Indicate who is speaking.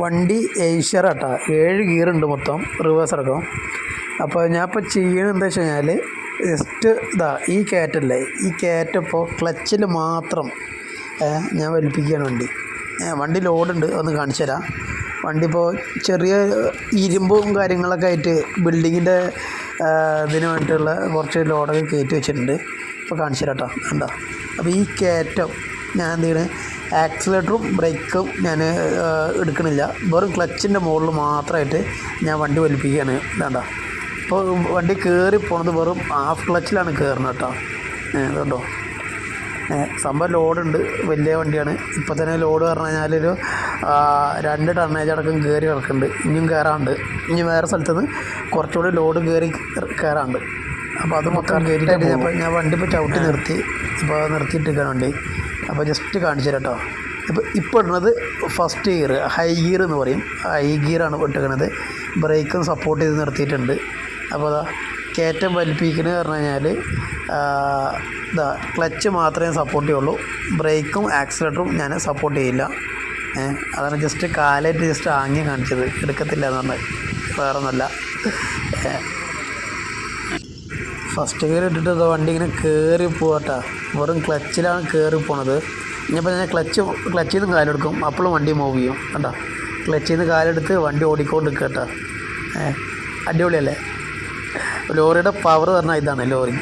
Speaker 1: വണ്ടി ഏഷ്യർ കേട്ടോ ഏഴ് ഗിയറുണ്ട് മൊത്തം റിവേഴ്സ് അടക്കം. അപ്പോൾ ഞാൻ ഇപ്പോൾ ചെയ്യണത് എന്താ വെച്ച് കഴിഞ്ഞാൽ ജസ്റ്റ് ഇതാ ഈ കയറ്റല്ലേ? ഈ കയറ്റപ്പോൾ ക്ലച്ചിൽ മാത്രം ഞാൻ വലിപ്പിക്കുകയാണ് വണ്ടി. വണ്ടി ലോഡുണ്ട് ഒന്ന് കാണിച്ചു തരാം. വണ്ടി ഇപ്പോൾ ചെറിയ ഇരുമ്പും കാര്യങ്ങളൊക്കെ ആയിട്ട് ബിൽഡിങ്ങിന്റെ ഇതിന് വേണ്ടിയിട്ടുള്ള കുറച്ച് ലോഡൊക്കെ കയറ്റി വെച്ചിട്ടുണ്ട്. ഇപ്പോൾ കാണിച്ചു തരാം കേട്ടോ എന്താ അപ്പോൾ ഈ കയറ്റം ഞാൻ എന്ത് ചെയ്യണേ ആക്സിലേറ്ററും ബ്രേക്കും ഞാൻ എടുക്കണില്ല. വെറും ക്ലച്ചിന്റെ മുകളിൽ മാത്രമായിട്ട് ഞാൻ വണ്ടി വലിപ്പിക്കുകയാണ് വേണ്ട ഇപ്പോൾ വണ്ടി കയറി പോണത് വെറും ഹാഫ് ക്ലച്ചിലാണ് കയറുന്നത് കേട്ടോ കേട്ടോ സംഭവം ലോഡുണ്ട്. വലിയ വണ്ടിയാണ്. ഇപ്പോൾ തന്നെ ലോഡ് പറഞ്ഞു കഴിഞ്ഞാലൊരു രണ്ട് ടണ്ണേജ് അടക്കം കയറി കിടക്കുന്നുണ്ട് ഇനിയും കയറാണ്ട് ഇനി വേറെ സ്ഥലത്ത് നിന്ന് കുറച്ചുകൂടി ലോഡ് കയറി കയറാണ്ട് അപ്പോൾ അത് മൊത്തം കയറിയിട്ട് ഞാൻ ഞാൻ വണ്ടി ഇപ്പോൾ ചവിട്ടി നിർത്തി. ഇപ്പോൾ നിർത്തിയിട്ടിരിക്കുകയാണ് വണ്ടി. അപ്പോൾ ജസ്റ്റ് കാണിച്ചു തരാം കേട്ടോ. ഇപ്പോൾ ഇപ്പോൾ ഇടുന്നത് ഫസ്റ്റ് ഗിയർ ഹൈ ഗിയർ എന്ന് പറയും. ഹൈ ഗിയറാണ് ഇട്ടിരിക്കുന്നത് ബ്രേക്കും സപ്പോർട്ട് ചെയ്ത് നിർത്തിയിട്ടുണ്ട്. അപ്പോൾ അതാ കയറ്റം വലിപ്പിക്കുന്നത് പറഞ്ഞു കഴിഞ്ഞാൽ ഇതാ ക്ലച്ച് മാത്രമേ സപ്പോർട്ട് ചെയ്യുള്ളൂ. ബ്രേക്കും ആക്സിലേറ്ററും ഞാൻ സപ്പോർട്ട് ചെയ്യില്ല. അതാണ് ജസ്റ്റ് കാലായിട്ട് ജസ്റ്റ് ആങ്ങി കാണിച്ചത്. എടുക്കത്തില്ല എന്ന് പറഞ്ഞാൽ വേറെ ഫസ്റ്റ് ഗിയർ ഇട്ടിട്ട് വണ്ടി ഇങ്ങനെ കയറി പോകട്ടാ വെറും ക്ലച്ചിലാണ് കയറി പോണത്. ഇനിയിപ്പോൾ ഞാൻ ക്ലച്ച് ക്ലച്ചിൽ നിന്ന് കാലെടുക്കും. അപ്പോഴും വണ്ടി മൂവ് ചെയ്യും. കേട്ടോ ക്ലച്ചിൽ നിന്ന് കാലെടുത്ത് വണ്ടി ഓടിക്കൊണ്ട് നിൽക്കട്ടാ ഏ അടിപൊളിയല്ലേ? ലോറിയുടെ പവർ പറഞ്ഞാൽ ഇതാണ് ലോറി.